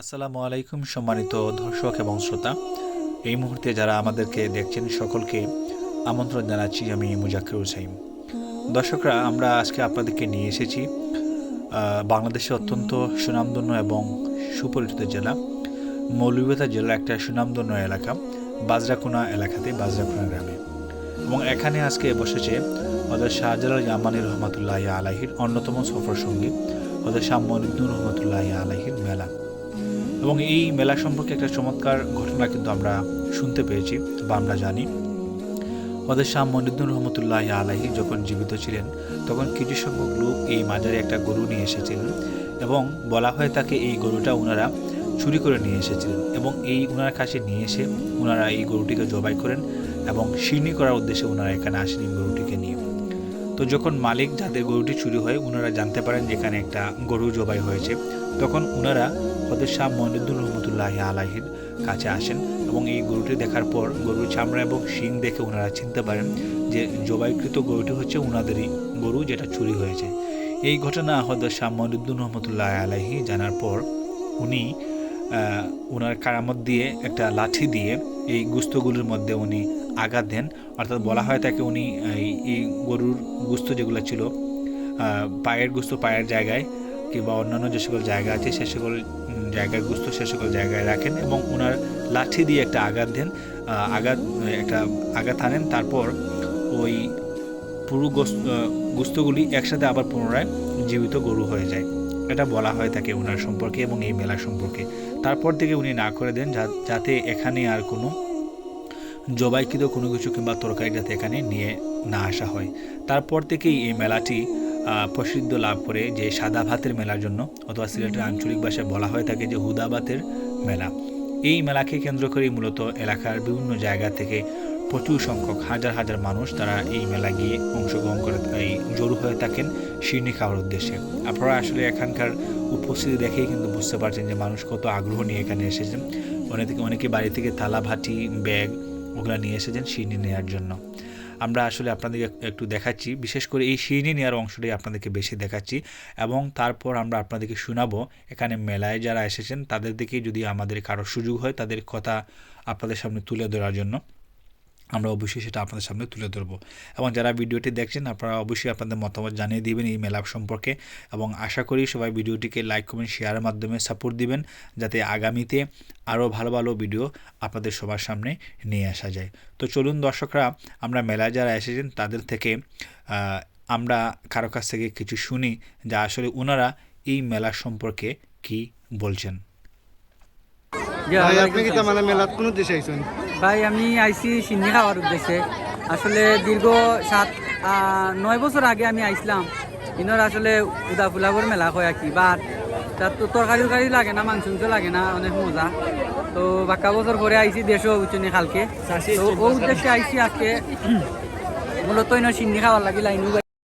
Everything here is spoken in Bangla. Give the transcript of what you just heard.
আসসালামু আলাইকুম, সম্মানিত দর্শক এবং শ্রোতা। এই মুহূর্তে যারা আমাদেরকে দেখছেন, সকলকে আমন্ত্রণ জানাচ্ছি আমি মুজাক্কির হুসাইন দর্শকরা, আমরা আজকে আপনাদেরকে নিয়ে এসেছি বাংলাদেশের অত্যন্ত সুনামধন্য এবং সুপরিচিত জেলা, মৌলভীবাজার জেলার একটা সুনামধন্য এলাকা, বাজরাকোনা এলাকাতে, বাজরাকোনা গ্রামে। এবং এখানে আজকে বসেছে হজরত শাহজালাল ইয়ামানি রহমতুল্লাহ আলাহির অন্যতম সফর সঙ্গী হজরত শাহ মনিদুর রহমতুল্লাহ আলাহির মেলা। এবং এই মেলা সম্পর্কে একটা চমৎকার ঘটনা কিন্তু আমরা শুনতে পেয়েছি বা আমরা জানি। ওদের শাহ মনিদুর রহমতুল্লাহ আলাহি যখন জীবিত ছিলেন, তখন কিছু সংখ্যক লোক এই মাজারে একটা গরু নিয়ে এসেছিলেন এবং বলা হয় তাকে এই গরুটা ওনারা চুরি করে নিয়ে এসেছিলেন এবং এই ওনার কাছে নিয়ে এসে ওনারা এই গরুটিকে জবাই করেন এবং শিরনি করার উদ্দেশ্যে ওনারা এখানে আসেন এই গরুটিকে নিয়ে। তো যখন মালিক যাদের গরুটি চুরি হয় ওনারা জানতে পারেন যে এখানে একটা গরু জবাই হয়েছে। তখন ওনারা হদের শাহ মনিদুল রহমতুল্লাহ আলাহির কাছে আসেন এবং এই গরুটি দেখার পর গরুর চামড়া এবং শিং দেখে ওনারা চিনতে পারেন যে জবাইকৃত গরুটি হচ্ছে ওনাদেরই গরু যেটা চুরি হয়েছে। এই ঘটনা হদের শাহ মনিদুল রহমতুল্লাহ আলাহি জানার পর উনি ওনার কারামত দিয়ে একটা লাঠি দিয়ে এই গুস্তগুলির মধ্যে উনি আঘাত দেন। অর্থাৎ বলা হয় তাকে উনি এই গরুর গুস্ত যেগুলো ছিল পায়ের গুস্ত পায়ের জায়গায় কিংবা অন্যান্য যে সকল জায়গা আছে সে সকল জায়গার গুস্ত সে সকল জায়গায় রাখেন এবং ওনার লাঠি দিয়ে একটা আঘাত দেন আঘাত, একটা আঘাত আনেন তারপর ওই পুরো গুস্তগুলি একসাথে আবার পুনরায় জীবিত গরু হয়ে যায়। এটা বলা হয় থাকে ওনার সম্পর্কে এবং এই মেলা সম্পর্কে। তারপর থেকে উনি না করে দেন যাতে এখানে আর কোনো জবাইকৃত কোনো কিছু কিংবা তরকারি যাতে এখানে নিয়ে না আসা হয়। তারপর থেকেই এই মেলাটি প্রসিদ্ধ লাভ করে যে সাদা ভাতের মেলার জন্য অথবা সিলেটের আঞ্চলিক ভাষায় বলা হয় থাকে যে হুদাবাতের মেলা। এই মেলাকে কেন্দ্র করেই মূলত এলাকার বিভিন্ন জায়গা থেকে প্রচুর সংখ্যক হাজার হাজার মানুষ তারা এই মেলা গিয়ে অংশগ্রহণ করে এই জড়ো হয়ে থাকেন শিরনি খাওয়ার উদ্দেশ্যে। আপনারা আসলে এখানকার উপস্থিতি দেখেই কিন্তু বুঝতে পারছেন যে মানুষ কত আগ্রহ নিয়ে এখানে এসেছেন। অনেকে অনেকে বাড়ি থেকে থালা ভাটি ব্যাগ ওগুলা নিয়ে এসেছেন শিরনি নেওয়ার জন্য। আমরা আসলে আপনাদেরকে একটু দেখাচ্ছি, বিশেষ করে এই শিরনি নেওয়ার অংশটাই আপনাদেরকে বেশি দেখাচ্ছি এবং তারপর আমরা আপনাদেরকে শোনাবো, এখানে মেলায় যারা এসেছেন তাদের দিকে যদি আমাদের কারও সুযোগ হয় তাদের কথা আপনাদের সামনে তুলে ধরার জন্য। আমরা অবশ্যই সেটা আপনাদের সামনে তুলে ধরবো। এবং যারা ভিডিওটি দেখছেন, আপনারা অবশ্যই আপনাদের মতামত জানিয়ে দিবেন এই মেলা সম্পর্কে এবং আশা করি সবাই ভিডিওটিকে লাইক কমেন্ট শেয়ারের মাধ্যমে সাপোর্ট দিবেন, যাতে আগামীতে আরও ভালো ভালো ভিডিও আপনাদের সবার সামনে নিয়ে আসা যায়। তো চলুন দর্শকরা আমরা মেলায় যারা এসেছেন তাদের থেকে আহ, আমরা কারও কাছ থেকে কিছু শুনি যা আসলে ওনারা এই মেলা সম্পর্কে কি বলছেন। ভাই আপনি কি সালাম। মানে মেলাত কোন দেশে আইছেন? ভাই আমি আইসি সিন্নি খাওয়ার উদ্দেশ্যে। আসলে দীর্ঘ সাত আহ, নয় বছর আগে আমি আইসলাম ইনোর আসলে উদা ফুলাবর মেলা হয় আর কি বা তার তো তরকারি তরকারি লাগে না মাংস মাংস লাগে না অনেক মজা। তো বাক্কা বছর পরে আইসি দেশও উচ্চনি খালকে। তো ও উদ্দেশ্যে আইসি আজকে। মূলত ইনো সিন্নি খাওয়ার লাগে লাইনু